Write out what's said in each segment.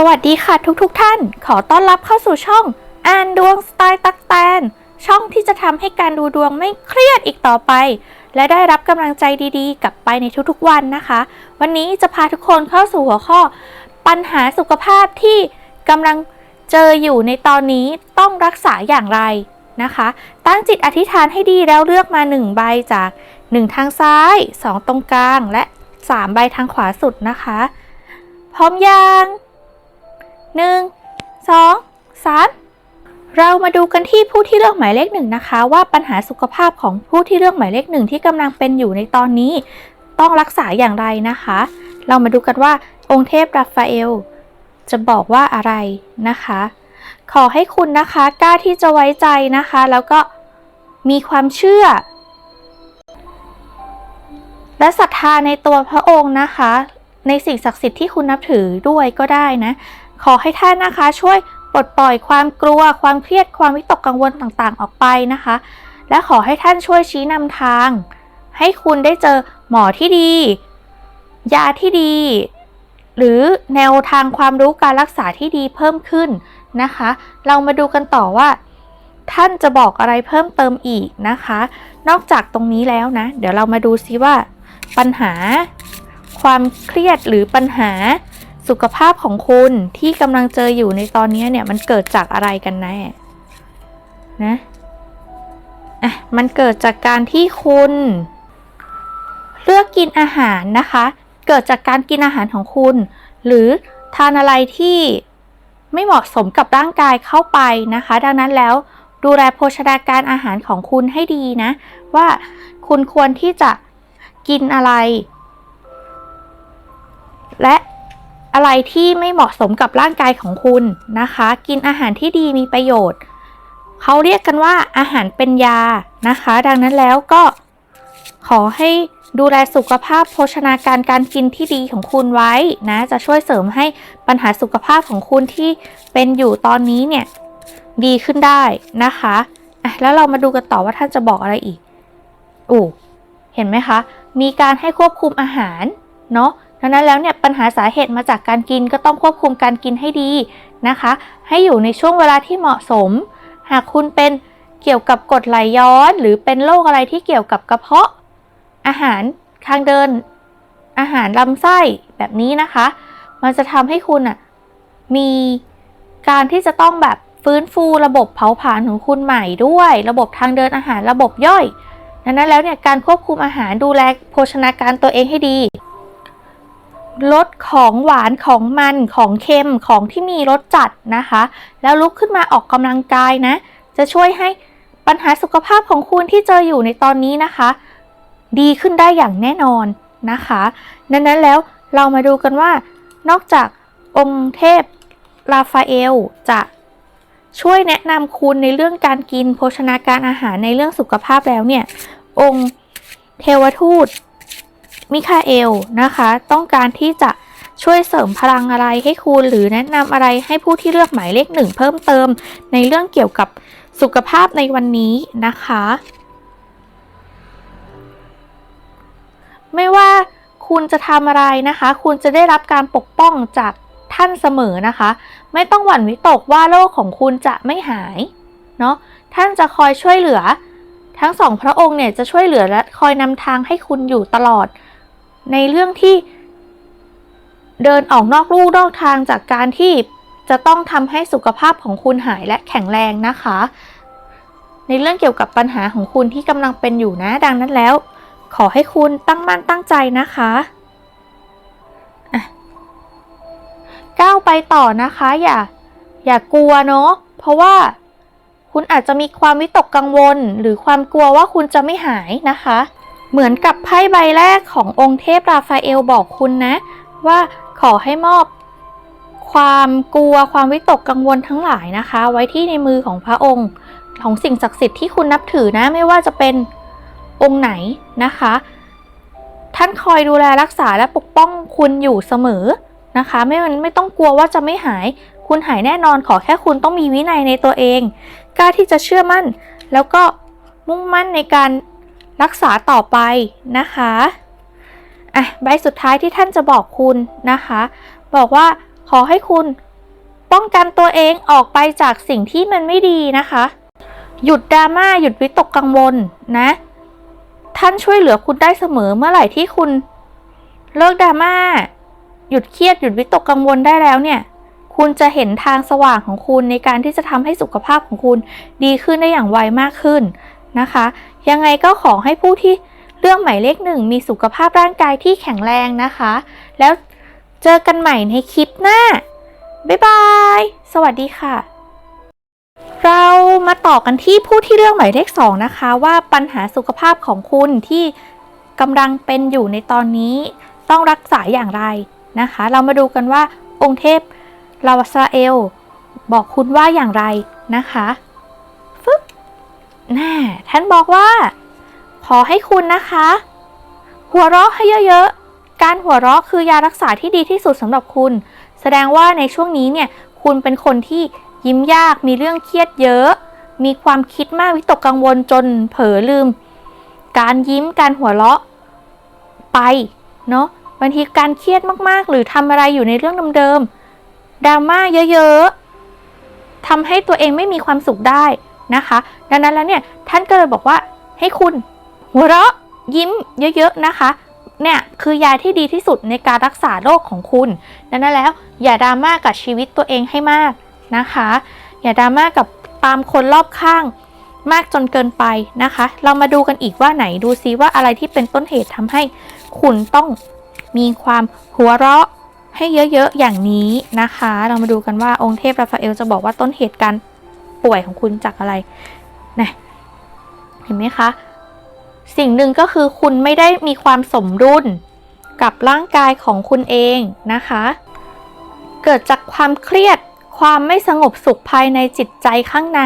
สวัสดีค่ะทุกๆทท่าน ขอต้อนรับเข้าสู่ช่อง อ่านดวงสไตล์ตักแตน ช่องที่จะทำให้การดูดวงไม่เครียดอีกต่อไป และได้รับกำลังใจดีๆ กลับไปในทุกๆวันนะคะ วันนี้จะพาทุกคนเข้าสู่หัวข้อ ปัญหาสุขภาพที่กำลังเจออยู่ในตอนนี้ต้องรักษาอย่างไรนะคะ ตั้งจิตอธิษฐานให้ดีแล้วเลือกมา 1 ใบจาก 1 ทางซ้าย 2 ตรงกลางและ 3 ใบทางขวาสุดนะคะ พร้อมยัง หนึ่งสองสามเรามาดูกันที่ผู้ที่เลือกหมายเลขหนึ่งนะคะ ว่าปัญหาสุขภาพของผู้ที่เลือกหมายเลขหนึ่งที่กำลังเป็นอยู่ในตอนนี้ ต้องรักษาอย่างไรนะคะ เรามาดูกันว่าองค์เทพราฟาเอล จะบอกว่าอะไรนะคะ ขอให้คุณนะคะกล้าที่จะไว้ใจนะคะ แล้วก็มีความเชื่อ และศรัทธาในตัวพระองค์นะคะ ในสิ่งศักดิ์สิทธิ์ที่คุณนับถือด้วยก็ได้นะ ขอให้ท่านนะคะช่วยปลดปล่อยความกลัว ความเครียดความวิตกกังวลต่างๆ ออกไปนะคะ และขอให้ท่านช่วยชี้นำทาง ให้คุณได้เจอหมอที่ดี ยาที่ดี หรือแนวทางความรู้การรักษาที่ดีเพิ่มขึ้นนะคะ เรามาดูกันต่อว่าท่านจะบอกอะไรเพิ่มเติมอีกนะคะ นอกจากตรงนี้แล้วนะ เดี๋ยวเรามาดูซิว่า ปัญหา ความเครียดหรือปัญหา สุขภาพของคุณที่กำลังเจออยู่ในตอนนี้เนี่ยมันเกิดจากอะไรกันแน่นะอะมันเกิดจากการที่คุณ เลือกกินอาหารนะคะ เกิดจากการกินอาหารของคุณ หรือทานอะไรที่ไม่เหมาะสมกับร่างกายเข้าไปนะคะ ดังนั้นแล้วดูแลโภชนาการอาหารของคุณให้ดีนะ ว่าคุณควรที่จะกินอะไร และ อะไรที่ไม่เหมาะสมกับร่างกายของคุณนะคะ กินอาหารที่ดีมีประโยชน์ เขาเรียกกันว่าอาหารเป็นยานะคะ ดังนั้นแล้วก็ขอให้ดูแลสุขภาพโภชนาการการกินที่ดีของคุณไว้นะ จะช่วยเสริมให้ปัญหาสุขภาพของคุณที่เป็นอยู่ตอนนี้เนี่ยดีขึ้นได้นะคะอะแล้วเรามาดูกันต่อว่าท่านจะบอกอะไรอีกอู้เห็นไหมคะ มีการให้ควบคุมอาหารเนาะ ดังนั้นแล้วเนี่ยปัญหาสาเหตุมาจากการกินก็ต้องควบคุมการกินให้ดีนะคะ ให้อยู่ในช่วงเวลาที่เหมาะสม หากคุณเป็นเกี่ยวกับกรดไหลย้อน หรือเป็นโรคอะไรที่เกี่ยวกับกระเพาะ อาหารทางเดิน อาหารลำไส้แบบนี้นะคะ มันจะทำให้คุณอะมีการที่จะต้องแบบฟื้นฟูระบบเผาผลาญของคุณใหม่ด้วย ระบบทางเดินอาหารระบบย่อยดังนั้นแล้วเนี่ยการควบคุมอาหารดูแลโภชนาการตัวเองให้ดี ลดของหวานของมันของเค็มของที่มีรสจัดนะคะ แล้วลุกขึ้นมาออกกำลังกายนะ จะช่วยให้ปัญหาสุขภาพของคุณที่เจออยู่ในตอนนี้นะคะ ดีขึ้นได้อย่างแน่นอนนะคะดังนั้นแล้วเรามาดูกันว่า นอกจากองค์เทพราฟาเอลจะช่วยแนะนำคุณในเรื่องการกินโภชนาการอาหารในเรื่องสุขภาพแล้วเนี่ย องค์เทวทูต มิคาเอลนะคะ ต้องการที่จะช่วยเสริมพลังอะไรให้คุณหรือแนะนำอะไรให้ผู้ที่เลือกหมายเลขหนึ่งเพิ่มเติม ในเรื่องเกี่ยวกับสุขภาพในวันนี้นะคะ ไม่ว่าคุณจะทำอะไรนะคะ คุณจะได้รับการปกป้องจากท่านเสมอนะคะ ไม่ต้องหวั่นวิตกว่าโรคของคุณจะไม่หายเนาะท่านจะคอยช่วยเหลือ ทั้งสองพระองค์เนี่ยจะช่วยเหลือและคอยนำทางให้คุณอยู่ตลอด ในเรื่องที่เดินออกนอกลู่นอกทางจากการที่จะต้องทำให้สุขภาพของคุณหายและแข็งแรงนะคะ ในเรื่องเกี่ยวกับปัญหาของคุณที่กำลังเป็นอยู่นะดังนั้นแล้ว ขอให้คุณตั้งมั่นตั้งใจนะคะก้าวไปต่อนะคะ อย่า อย่ากลัวเนาะเพราะว่าคุณอาจจะมีความวิตกกังวล หรือความกลัวว่าคุณจะไม่หายนะคะ เหมือนกับไพ่ใบแรกขององค์เทพราฟาเอลบอกคุณนะ ว่าขอให้มอบความกลัวความวิตกกังวลทั้งหลายนะคะ ไว้ที่ในมือของพระองค์ ของสิ่งศักดิ์สิทธิ์ที่คุณนับถือนะไม่ว่าจะเป็นองค์ไหนนะคะ ท่านคอยดูแลรักษาและปกป้องคุณอยู่เสมอนะคะ ไม่ไม่ต้องกลัวว่าจะไม่หาย คุณหายแน่นอนขอแค่คุณต้องมีวินัยในตัวเอง กล้าที่จะเชื่อมั่น แล้วก็มุ่งมั่นในการ รักษาต่อไปนะคะอะใบสุดท้ายที่ท่านจะบอกคุณนะคะ บอกว่าขอให้คุณป้องกันตัวเองออกไปจากสิ่งที่มันไม่ดีนะคะ หยุดดราม่าหยุดวิตกกังวลนะ ท่านช่วยเหลือคุณได้เสมอเมื่อไหร่ที่คุณ เลิกดราม่าหยุดเครียดหยุดวิตกกังวลได้แล้วเนี่ย คุณจะเห็นทางสว่างของคุณในการที่จะทำให้สุขภาพของคุณดีขึ้นได้อย่างไวมากขึ้น นะคะ ยังไงก็ขอให้ผู้ที่เรื่องหมายเลขหนึ่งมีสุขภาพร่างกายที่แข็งแรงนะคะ แล้วเจอกันใหม่ในคลิปหน้า บ๊ายบาย สวัสดีค่ะ เรามาต่อกันที่ผู้ที่เลือกหมายเลขสองนะคะ ว่าปัญหาสุขภาพของคุณที่กำลังเป็นอยู่ในตอนนี้ต้องรักษาอย่างไรนะคะ เรามาดูกันว่าองค์เทพลาวาสาเอล บอกคุณว่าอย่างไรนะคะ น่าท่านบอกว่า ขอให้คุณนะคะ หัวเราะให้เยอะๆ การหัวเราะคือยารักษาที่ดีที่สุดสำหรับคุณ แสดงว่าในช่วงนี้เนี่ยคุณเป็นคนที่ยิ้มยากมีเรื่องเครียดเยอะ มีความคิดมากวิตกกังวลจนเผลอลืม การยิ้มการหัวเราะไปเนาะบางทีการเครียดมากๆ หรือทำอะไรอยู่ในเรื่องเดิมๆดราม่าเยอะๆทำให้ตัวเองไม่มีความสุขได้ นะคะ ดังนั้นแล้วเนี่ยท่านก็เลยบอกว่าให้คุณหัวเราะยิ้มเยอะๆนะคะเนี่ยคือยาที่ดีที่สุดในการรักษาโรคของคุณดังนั้นแล้วอย่าดราม่ากับชีวิตตัวเองให้มากนะคะ อย่าดราม่ากับตามคนรอบข้างมากจนเกินไปนะคะ เรามาดูกันอีกว่าไหนดูซิว่าอะไรที่เป็นต้นเหตุทำให้คุณต้องมีความหัวเราะให้เยอะๆอย่างนี้นะคะ เรามาดูกันว่าองค์เทพราฟาเอลจะบอกว่าต้นเหตุการ ป่วยของคุณจากอะไรนะเห็นไหมคะ สิ่งหนึ่งก็คือคุณไม่ได้มีความสมดุลกับร่างกายของคุณเองนะคะ เกิดจากความเครียดความไม่สงบสุขภายในจิตใจข้างใน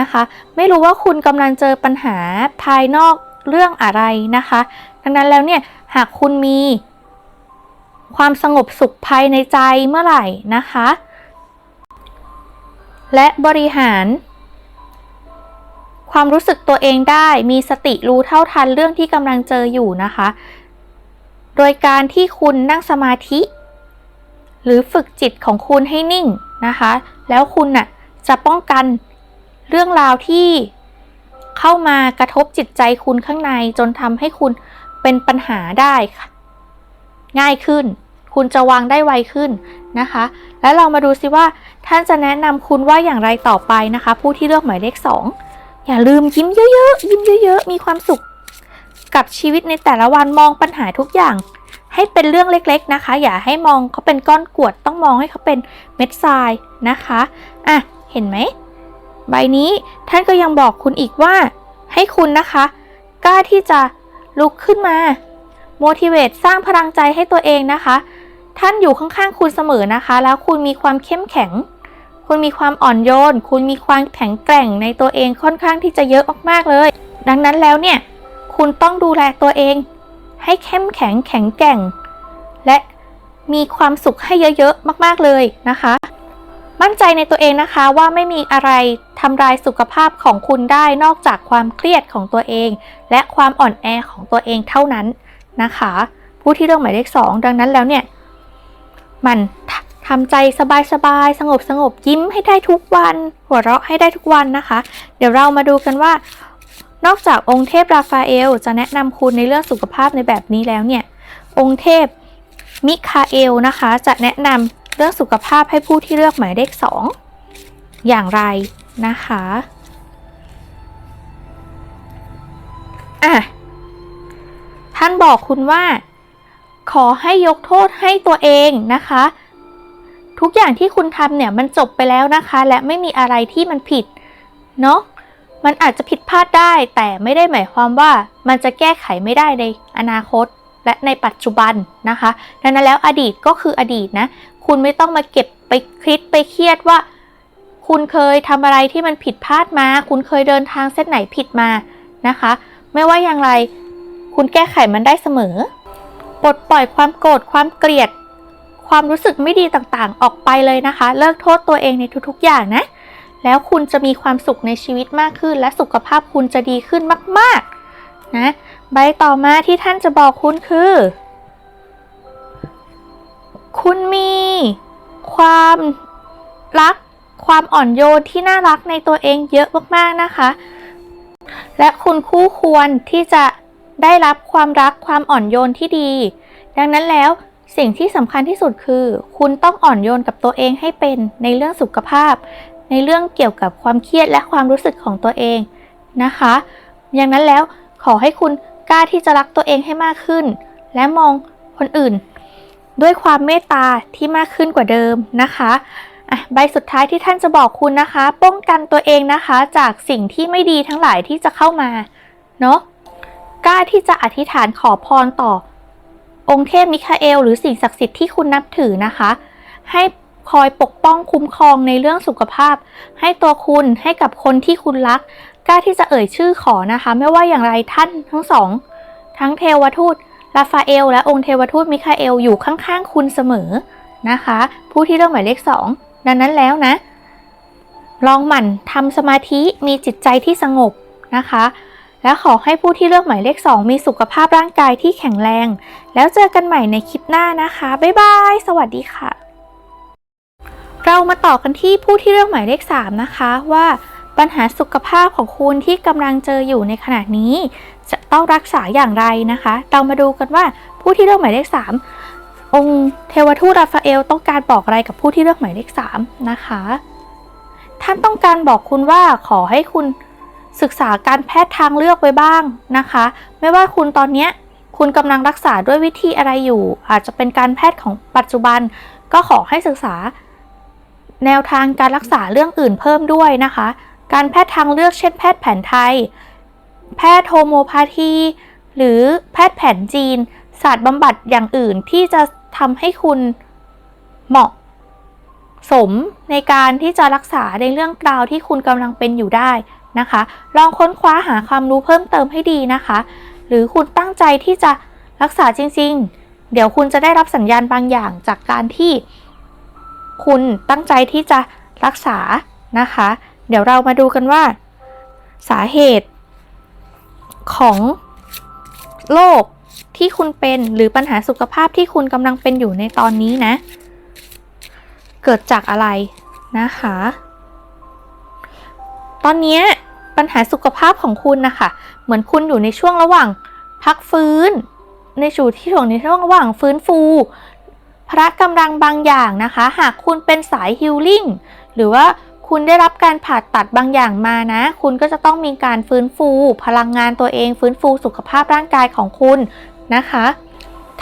นะคะ ไม่รู้ว่าคุณกำลังเจอปัญหาภายนอกเรื่องอะไรนะคะ ดังนั้นแล้วเนี่ยหากคุณมีความสงบสุขภายในใจเมื่อไหร่นะคะ และบริหาร ความรู้สึกตัวเองได้มีสติรู้เท่าทันเรื่องที่กำลังเจออยู่นะคะ โดยการที่คุณนั่งสมาธิ หรือฝึกจิตของคุณให้นิ่งนะคะ แล้วคุณน่ะจะป้องกันเรื่องราวที่เข้ามากระทบจิตใจคุณข้างในจนทำให้คุณเป็นปัญหาได้ง่ายขึ้น คุณจะวางได้ไวขึ้นนะคะ แล้วเรามาดูซิว่าท่านจะแนะนำคุณว่าอย่างไรต่อไปนะคะ ผู้ที่เลือกหมายเลขสองอย่าลืมยิ้มเยอะๆยิ้มเยอะ ๆ มีความสุข กับชีวิตในแต่ละวันมองปัญหาทุกอย่างให้เป็นเรื่องเล็กๆนะคะ อย่าให้มองเขาเป็นก้อนกรวด ต้องมองให้เขาเป็นเม็ดทรายนะคะอะเห็นไหมใบนี้ท่านก็ยังบอกคุณอีกว่า ให้คุณนะคะ กล้าที่จะลุกขึ้นมา motivate สร้างพลังใจให้ตัวเองนะคะ ท่านอยู่ข้างๆคุณเสมอนะคะ แล้วคุณมีความเข้มแข็ง คุณมีความอ่อนโยน คุณมีความแข็งแกร่งในตัวเองค่อนข้างที่จะเยอะมากๆเลย ดังนั้นแล้วเนี่ย คุณต้องดูแลตัวเอง ให้เข้มแข็งแข็งแกร่ง และมีความสุขให้เยอะๆมากๆเลยนะคะ มั่นใจในตัวเองนะคะว่าไม่มีอะไรทำลายสุขภาพของคุณได้นอกจากความเครียดของตัวเอง และความอ่อนแอของตัวเองเท่านั้นนะคะ ผู้ที่เลือกหมายเลขสองดังนั้นแล้วเนี่ย มันทำใจสบายๆ สงบสงบยิ้มให้ได้ทุกวัน หัวเราะให้ได้ทุกวันนะคะ เดี๋ยวเรามาดูกันว่า นอกจากองค์เทพราฟาเอล จะแนะนำคุณในเรื่องสุขภาพในแบบนี้แล้วเนี่ย องค์เทพมิคาเอลนะคะ จะแนะนำเรื่องสุขภาพให้ผู้ที่เลือกหมายเลขสองอย่างไรนะคะอะท่านบอกคุณว่า ขอให้ยกโทษให้ตัวเองนะคะ ทุกอย่างที่คุณทำเนี่ยมันจบไปแล้วนะคะ และไม่มีอะไรที่มันผิดเนาะมันอาจจะผิดพลาดได้ แต่ไม่ได้หมายความว่ามันจะแก้ไขไม่ได้ในอนาคตและในปัจจุบันนะคะ ดังนั้นแล้วอดีตก็คืออดีตนะ คุณไม่ต้องมาเก็บไปคิดไปเครียดว่า คุณเคยทำอะไรที่มันผิดพลาดมา คุณเคยเดินทางเส้นไหนผิดมานะคะ ไม่ว่าอย่างไร คุณแก้ไขมันได้เสมอ ปลดปล่อยความโกรธความเกลียด ความรู้สึกไม่ดีต่างๆ ออกไปเลยนะคะ เลิกโทษตัวเองในทุกๆ อย่างนะ แล้วคุณจะมีความสุขในชีวิตมากขึ้น และสุขภาพคุณจะดีขึ้นมากๆ นะ ใบต่อมาที่ท่านจะบอกคุณคือ คุณมี ความรัก ความอ่อนโยนที่น่ารักในตัวเองเยอะมากๆนะคะ และคุณคู่ควรที่จะ ได้รับความรักความอ่อนโยนที่ดี ดังนั้นแล้วสิ่งที่สำคัญที่สุดคือ คุณต้องอ่อนโยนกับตัวเองให้เป็นในเรื่องสุขภาพ ในเรื่องเกี่ยวกับความเครียดและความรู้สึกของตัวเองนะคะ อย่างนั้นแล้วขอให้คุณกล้าที่จะรักตัวเองให้มากขึ้น และมองคนอื่น ด้วยความเมตตาที่มากขึ้นกว่าเดิมนะคะอะใบสุดท้ายที่ท่านจะบอกคุณนะคะ ป้องกันตัวเองนะคะ จากสิ่งที่ไม่ดีทั้งหลายที่จะเข้ามาเนาะ กล้าที่จะอธิษฐานขอพรต่อ องค์เทพมิคาเอล หรือสิ่งศักดิ์สิทธิ์ที่คุณนับถือนะคะ ให้คอยปกป้องคุ้มครองในเรื่องสุขภาพ ให้ตัวคุณให้กับคนที่คุณรัก กล้าที่จะเอ่ยชื่อขอนะคะ ไม่ว่าอย่างไรท่านทั้งสอง ทั้งเทวทูตราฟาเอล และองค์เทวทูตมิคาเอลอยู่ข้างๆคุณเสมอนะคะ ผู้ที่เลือกหมายเลขสองดังนั้นแล้วนะ ลองหมั่นทำสมาธิมีจิตใจที่สงบนะคะ และขอให้ผู้ที่เลือกหมายเลข 2 มีสุขภาพร่างกายที่แข็งแรง แล้วเจอกันใหม่ในคลิปหน้านะคะ บ๊ายบาย สวัสดีค่ะ เรามาต่อกันที่ผู้ที่เลือกหมายเลข 3 นะคะว่าปัญหาสุขภาพของคุณที่กำลังเจออยู่ในขณะนี้ จะต้องรักษาอย่างไรนะคะ เรามาดูกันว่าผู้ที่เลือกหมายเลข 3 องค์เทวทูตราฟาเอลต้องการบอกอะไรกับผู้ที่เลือกหมายเลข 3 นะคะ ท่านต้องการบอกคุณว่าขอให้คุณ ศึกษาการแพทย์ทางเลือกไว้บ้างนะคะ ไม่ว่าคุณตอนนี้คุณกำลังรักษาด้วยวิธีอะไรอยู่ อาจจะเป็นการแพทย์ของปัจจุบัน ก็ขอให้ศึกษา แนวทางการรักษาเรื่องอื่นเพิ่มด้วยนะคะ การแพทย์ทางเลือกเช่นแพทย์แผนไทย แพทย์โฮโมพาธีหรือแพทย์แผนจีน ศาสตร์บำบัดอย่างอื่นที่จะทำให้คุณเหมาะสมในการที่จะรักษาในเรื่องกราวที่คุณกำลังเป็นอยู่ได้ นะคะ ลองค้นคว้าหาความรู้เพิ่มเติมให้ดีนะคะ หรือคุณตั้งใจที่จะรักษาจริง ๆ เดี๋ยวคุณจะได้รับสัญญาณบางอย่างจากการที่ คุณตั้งใจที่จะรักษานะคะ เดี๋ยวเรามาดูกันว่า สาเหตุ ของโรคที่คุณเป็นหรือปัญหาสุขภาพที่คุณกำลังเป็นอยู่ในตอนนี้นะ เกิดจากอะไรนะคะ ตอนนี้ ปัญหาสุขภาพของคุณนะคะ เหมือนคุณอยู่ในช่วงระหว่างพักฟื้น ในชูที่ช่วงในช่วงระหว่างฟื้นฟูพละกำลังบางอย่างนะคะ หากคุณเป็นสายฮิลลิ่งหรือว่าคุณได้รับการผ่าตัดบางอย่างมานะ คุณก็จะต้องมีการฟื้นฟู พลังงานตัวเอง ฟื้นฟูสุขภาพร่างกายของคุณนะคะ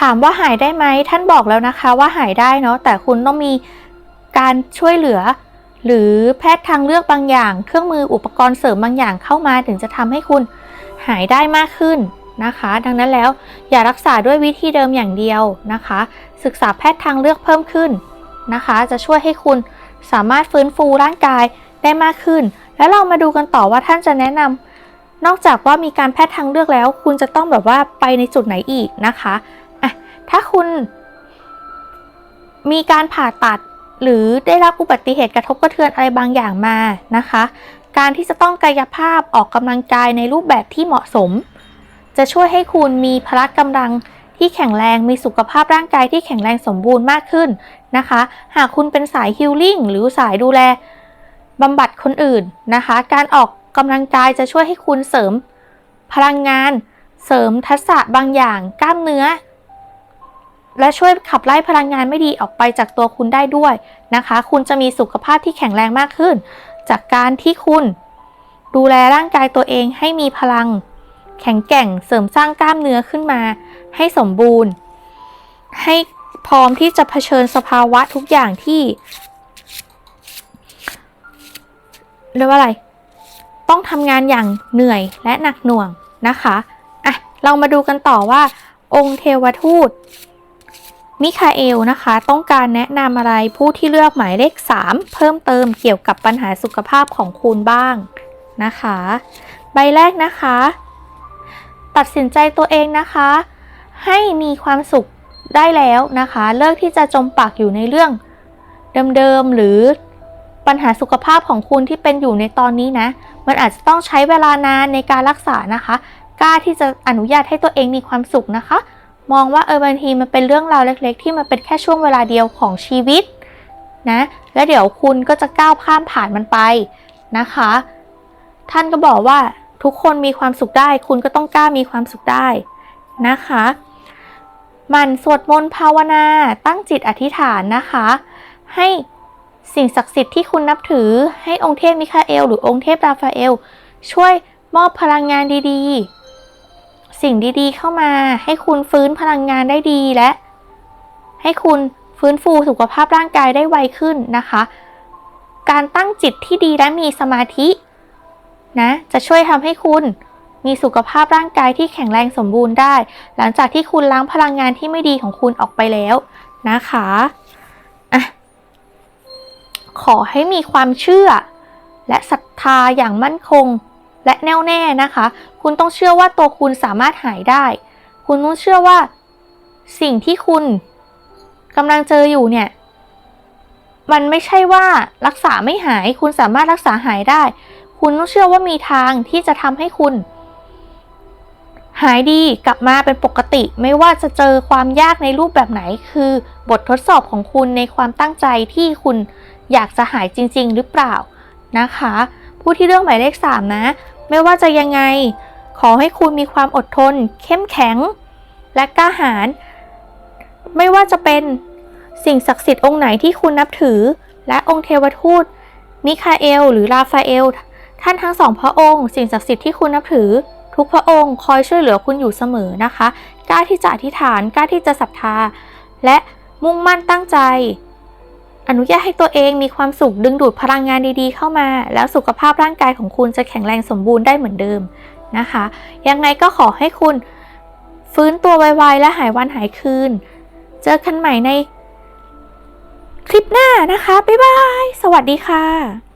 ถามว่าหายได้ไหมท่านบอกแล้วนะคะว่าหายได้เนาะแต่คุณต้องมีการช่วยเหลือ หรือแพทย์ทางเลือกบางอย่าง เครื่องมืออุปกรณ์เสริมบางอย่างเข้ามาถึงจะทำให้คุณหายได้มากขึ้นนะคะ ดังนั้นแล้วอย่ารักษาด้วยวิธีเดิมอย่างเดียวนะคะ ศึกษาแพทย์ทางเลือกเพิ่มขึ้นนะคะ จะช่วยให้คุณสามารถฟื้นฟูร่างกายได้มากขึ้น แล้วเรามาดูกันต่อว่าท่านจะแนะนำนอกจากว่ามีการแพทย์ทางเลือกแล้ว คุณจะต้องแบบว่าไปในจุดไหนอีกนะคะอะถ้าคุณมีการผ่าตัด หรือได้รับอุบัติเหตุกระทบกระเทือนอะไรบางอย่างมานะคะ การที่จะต้องกายภาพออกกำลังกายในรูปแบบที่เหมาะสม จะช่วยให้คุณมีพละกำลังที่แข็งแรงมีสุขภาพร่างกายที่แข็งแรงสมบูรณ์มากขึ้นนะคะ หากคุณเป็นสายฮิลลิ่งหรือสายดูแลบำบัดคนอื่นนะคะ การออกกำลังกายจะช่วยให้คุณเสริมพลังงาน เสริมทักษะบางอย่าง กล้ามเนื้อ และช่วยขับไล่พลังงานไม่ดีออกไปจากตัวคุณได้ด้วยนะคะ คุณจะมีสุขภาพที่แข็งแรงมากขึ้น จากการที่คุณ ดูแลร่างกายตัวเองให้มีพลัง แข็งแกร่งเสริมสร้างกล้ามเนื้อขึ้นมา ให้สมบูรณ์ ให้พร้อมที่จะเผชิญสภาวะทุกอย่างที่เรียกว่าอะไร ต้องทำงานอย่างเหนื่อยและหนักหน่วงนะคะอะเรามาดูกันต่อว่าองค์เทวทูต มิคาเอลนะคะ ต้องการแนะนำอะไรผู้ที่เลือกหมายเลข 3 เพิ่มเติมเกี่ยวกับปัญหาสุขภาพของคุณบ้างนะคะ ใบแรกนะคะ ตัดสินใจตัวเองนะคะ ให้มีความสุขได้แล้วนะคะ เลิกที่จะจมปักอยู่ในเรื่องเดิมๆหรือปัญหาสุขภาพของคุณที่เป็นอยู่ในตอนนี้นะ มันอาจจะต้องใช้เวลานานในการรักษานะคะ กล้าที่จะอนุญาตให้ตัวเองมีความสุขนะคะ มองว่าเออบางทีมันเป็นเรื่องราวเล็กๆ ที่มันเป็นแค่ช่วงเวลาเดียวของชีวิตนะแล้วเดี๋ยวคุณก็จะก้าวข้ามผ่านมันไปนะคะ ท่านก็บอกว่าทุกคนมีความสุขได้ คุณก็ต้องกล้ามีความสุขได้นะคะมันสวดมนต์ภาวนาตั้งจิตอธิษฐานนะคะ ให้สิ่งศักดิ์สิทธิ์ที่คุณนับถือให้องค์เทพมิคาเอล หรือองค์เทพราฟาเอล ช่วยมอบพลังงานดีๆ สิ่งดีๆ เข้ามา ให้คุณฟื้นพลังงานได้ดีและ ให้คุณฟื้นฟูสุขภาพร่างกายได้ไวขึ้นนะคะ การตั้งจิตที่ดีและมีสมาธินะจะช่วยทำให้คุณมีสุขภาพร่างกายที่แข็งแรงสมบูรณ์ได้ หลังจากที่คุณล้างพลังงานที่ไม่ดีของคุณออกไปแล้วนะคะอะขอให้มีความเชื่อ และศรัทธาอย่างมั่นคง และแน่วแน่นะคะ คุณต้องเชื่อว่าตัวคุณสามารถหายได้ คุณต้องเชื่อว่า สิ่งที่คุณกำลังเจออยู่เนี่ย มันไม่ใช่ว่ารักษาไม่หาย คุณสามารถรักษาหายได้ คุณต้องเชื่อว่ามีทางที่จะทำให้คุณ หายดีกลับมาเป็นปกติ ไม่ว่าจะเจอความยากในรูปแบบไหน คือบททดสอบของคุณในความตั้งใจที่คุณอยากจะหายจริง ๆ หรือเปล่านะคะ ผู้ที่เลือกหมายเลข 3 นะ ไม่ว่าจะยังไง ขอให้คุณมีความอดทน เข้มแข็ง และกล้าหาญไม่ว่าจะเป็นสิ่งศักดิ์สิทธิ์องค์ไหนที่คุณนับถือ และองค์เทวทูต มิคาเอล หรือราฟาเอล ท่านทั้งสองพระองค์ สิ่งศักดิ์สิทธิ์ที่คุณนับถือ ทุกพระองค์คอยช่วยเหลือคุณอยู่เสมอนะคะ กล้าที่จะอธิษฐาน กล้าที่จะศรัทธา และมุ่งมั่นตั้งใจ อนุญาตให้ตัวเองมีความสุขดึงดูดพลังงานดีๆ เข้ามา แล้วสุขภาพร่างกายของคุณจะแข็งแรงสมบูรณ์ได้เหมือนเดิมนะคะ ยังไงก็ขอให้คุณฟื้นตัวไวๆและหายวันหายคืน เจอกันใหม่ในคลิปหน้านะคะ บ๊ายบาย สวัสดีค่ะ